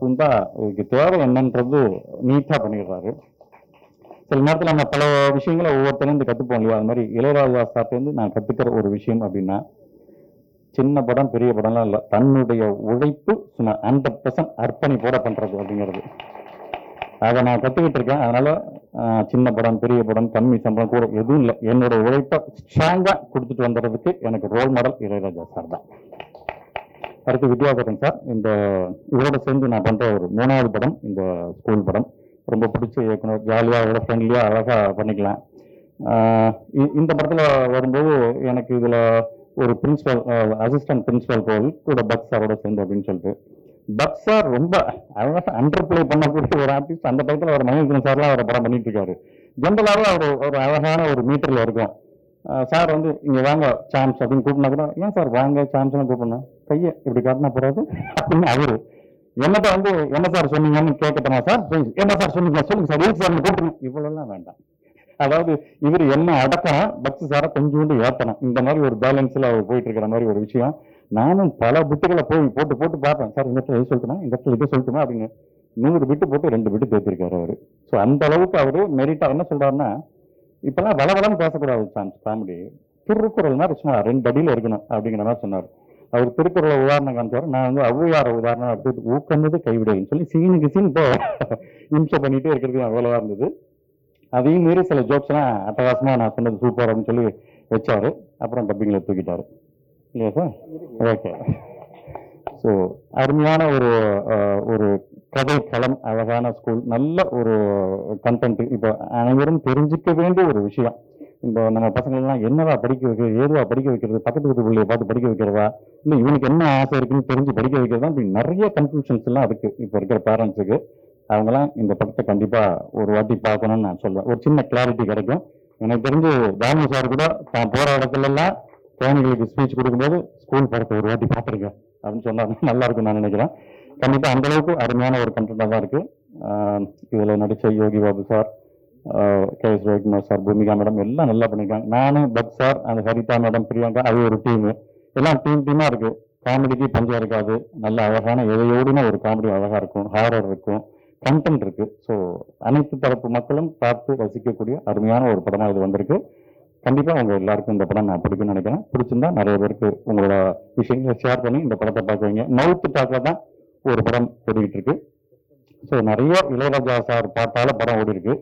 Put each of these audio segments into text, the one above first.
இருந்தா இதுக்கு தேவை என்னன்றது நீட்டாக பண்ணிடுறாரு. சில நேரத்தில் நம்ம பல விஷயங்களை ஒவ்வொருத்தரும் கற்றுப்போம் இல்லையா? அது மாதிரி இளையராஜா சார்ட்டேருந்து நான் கற்றுக்கிற ஒரு விஷயம் அப்படின்னா சின்ன படம் பெரிய படம்லாம் இல்லை. தன்னுடைய உழைப்பு சும்மா ஹண்ட்ரட் பர்சன்ட் அர்ப்பணிப்போட பண்ணுறது அப்படிங்கிறது. அதை நான் கற்றுக்கிட்டு இருக்கேன். அதனால் சின்ன படம் பெரிய படம் கம்மி சம்பளம் கூட எதுவும் இல்லை. என்னோட உழைப்பை ஸ்ட்ராங்காக கொடுத்துட்டு வந்துடுறதுக்கு எனக்கு ரோல் மாடல் இளையராஜா சார் தான். அடுத்து வித்யாதரன் சார். இந்த இவரோட சேர்ந்து நான் பண்ணுற ஒரு மூணாவது படம் இந்த ஸ்கூல் படம். ரொம்ப பிடிச்ச இயக்குனர் ஜாலியாக அவ்வளோ ஃப்ரெண்ட்லியாக அழகாக பண்ணிக்கலாம். இ- இந்த படத்தில் வரும்போது எனக்கு இதில் ஒரு பிரின்ஸிபல் அசிஸ்டன்ட் பிரின்ஸிபல் ரோல் கூட பக் சாரோட சேர்ந்து அப்படின்னு சொல்லிட்டு. பக் சார் ரொம்ப அழகாக அண்டர் பிளே பண்ணக்கூடிய ஒரு ஆர்டிஸ்ட் அந்த டயத்தில் அவர் மணிரத்னம் சார்லாம் அவர் படம் பண்ணிட்டு இருக்காரு. ஜென்ரலாகவே அவர் ஒரு அழகான ஒரு மீட்டரில் இருக்கும். சார் வந்து இங்கே வாங்க சான்ஸ் அப்படின்னு கூப்பிட்டா கூட ஏன் சார் வாங்க சான்ஸ்லாம் கூப்பிடணும்? கையை இப்படி காட்டினா போகிறது அப்படின்னு அவரு என்னப்பா வந்து என்ன சார் சொன்னீங்கன்னு கேட்கட்டமா சார்? என்ன சார் சொன்னீங்க? சொல்லுங்க சார் ஏன் சார் கூப்பிட்டுருங்க இவ்வளோலாம் வேண்டாம். அதாவது இவர் என்ன அடக்கணும் பக்ஸ் சாரை கொஞ்சோண்டு ஏற்றணும் இந்த மாதிரி ஒரு பேலன்ஸில் அவர் போயிட்டு இருக்கிற மாதிரி ஒரு விஷயம். நானும் பல பிட்டுகளை போய் போட்டு போட்டு பார்ப்பேன் சார் இந்த இடத்துல இது சொல்லட்டுமா? இந்த இடத்துல இதை சொல்லட்டுமா? அப்படின்னு நூறு பிட்டு போட்டு ரெண்டு பிட்டு தேர்த்திருக்காரு அவர். ஸோ அந்த அளவுக்கு அவர் மெரிட்டாக என்ன சொல்கிறாருன்னா இப்பெல்லாம் வளவளன்னு பேசக்கூடாது சான்ஸ் காமெடி திருக்குறள் மாதிரி சும்மா ரெண்டு அடியில இருக்கணும் அப்படிங்கிற மாதிரி சொன்னார். அவர் திருக்குறளை உதாரணம் காமிச்சாரு. நான் வந்து ஔவையார உதாரணம் எடுத்து ஊக்கம்னது கைவிடுன்னு சொல்லி சீனுக்கு சீன் இப்போ இம்சை பண்ணிட்டே இருக்கிறது அவ்வளவா இருந்தது. அதையும் மீறி சில ஜோக்ஸ் எல்லாம் அட்டகாசமா நான் சொன்னது சூப்பர் அப்படின்னு சொல்லி வச்சாரு. அப்புறம் டப்பிங்ல தூக்கிட்டாரு. இல்லையா சார்? ஓகே ஸோ அருமையான ஒரு ஒரு கதை களம் அழகான ஸ்கூல் நல்ல ஒரு கண்டென்ட் இப்போ அனைவரும் தெரிஞ்சுக்க வேண்டிய ஒரு விஷயம். இப்போ நம்ம பசங்களெல்லாம் என்னவா படிக்க வைக்கிறது ஏதுவா படிக்க வைக்கிறது பக்கத்து வீட்டு பிள்ளையை பார்த்து படிக்க வைக்கிறதா? இல்லை இவனுக்கு என்ன ஆசை இருக்குன்னு தெரிஞ்சு படிக்க வைக்கிறதா? இப்படி நிறைய கன்ஃபியூஷன்ஸ் எல்லாம் இருக்கு இப்போ இருக்கிற பேரண்ட்ஸுக்கு அவங்களாம் இந்த படத்தை கண்டிப்பாக ஒரு வாட்டி பார்க்கணும்னு நான் சொல்லுவேன் ஒரு சின்ன கிளாரிட்டி கிடைக்கும். எனக்கு தெரிஞ்சு தாமு சார் கூட தான் போகிற இடத்துலலாம் எல்லாம் குழந்தைங்களுக்கு ஸ்பீச் கொடுக்கும்போது ஸ்கூல் படத்தை ஒரு வாட்டி பார்த்துருங்க அப்படின்னு சொன்னால் நல்லா இருக்கும்னு நான் நினைக்கிறேன். கண்டிப்பாக அந்த அளவுக்கு அருமையான ஒரு கண்டென்ட்டாக தான் இருக்கு. இதில் நடித்த Yogi Babu sir K S Ravikumar sir Bhumika madam எல்லாம் நல்லா பண்ணியிருக்காங்க நானும் பத் சார் அந்த ஹரிதா மேடம் பிரியங்கா அது ஒரு டீம் எல்லாம் டீம் டீமாக இருக்கு. காமெடிக்கு பஞ்சம் இருக்காது. நல்ல அழகான எதையோடுன ஒரு காமெடி அழகாக இருக்கும். ஹாரர் இருக்கும். கண்டென்ட் இருக்கு. ஸோ அனைத்து தரப்பு மக்களும் பார்த்து ரசிக்கக்கூடிய அருமையான ஒரு படமாக இது வந்திருக்கு. கண்டிப்பாக உங்கள் எல்லாருக்கும் இந்த படம் நான் பிடிக்கும்னு நினைக்கிறேன். பிடிச்சிருந்தா நிறைய பேருக்கு உங்களோட விஷயங்களை ஷேர் பண்ணி இந்த படத்தை பார்க்குறீங்க வைங்க மவுத்து தான் ஒரு படம் ஓடிக்கிட்டு இருக்கு ஸோ நிறைய இளையராஜா சார் பாட்டால படம் ஓடி இருக்கு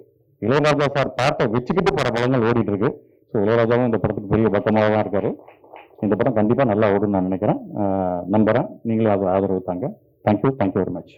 இளையராஜா சார் பாட்டை வச்சுக்கிட்டு பல படங்கள் ஓடிட்டு இருக்கு ஸோ இளையராஜாவும் இந்த படத்துக்கு பெரிய பக்கமாக தான் இருக்காரு. இந்த படம் கண்டிப்பாக நல்லா ஓடும்னு நான் நினைக்கிறேன். நம்புகிறேன் நீங்களும் அது ஆதரவு தாங்க. Thank you thank you very much